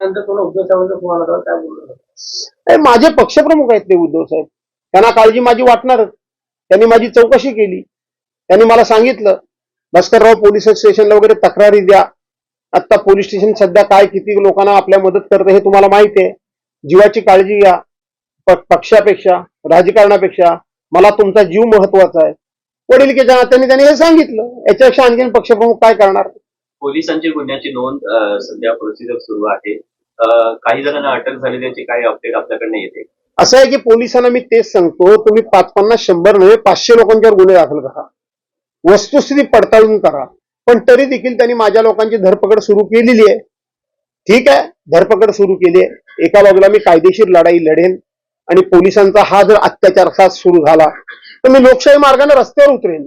नंतर पुन्हा उद्धव साहेबांचा फोन आला काय बोललो माझे पक्षप्रमुख आहेत ते उद्धव साहेब. त्यांना काळजी माझी वाटणारच त्यांनी माझी चौकशी केली. त्यांनी मला सांगितलं भास्करराव पोलीस स्टेशनला वगैरे तक्रारी द्या. आता पोलीस स्टेशन सध्या काय किती लोकांना आपल्या मदत करतं हे तुम्हाला माहिती आहे. जीवाची काळजी घ्या. पक्षापेक्षा राजकारणापेक्षा मला तुमचा जीव महत्त्वाचा आहे. वडिलकीच्या नात्याने त्यांनी हे सांगितलं. याच्यापेक्षा आणखीन पक्षप्रमुख काय करणार? पोलिसांची गुन्ह्याची नोंद सध्या प्रोसिजर सुरू आहे. काही जणांना अटक झाली त्याची काही अपडेट आपल्याकडे येते. असं आहे की पोलिसांना मी तेच सांगतो तुम्ही पाच पन्नास शंभर नव्हे पाचशे लोकांच्यावर गुन्हे दाखल करा. वस्तुस्थिती पडताळून करा. पण तरी देखील त्यांनी माझ्या लोकांची धरपकड सुरू केलेली आहे. ठीक आहे धरपकड सुरू केली आहे. एका बाजूला मी कायदेशीर लढाई लढेन आणि पोलिसांचा हा जर अत्याचार सुरू झाला तर मी लोकशाही मार्गाने रस्त्यावर उतरेन.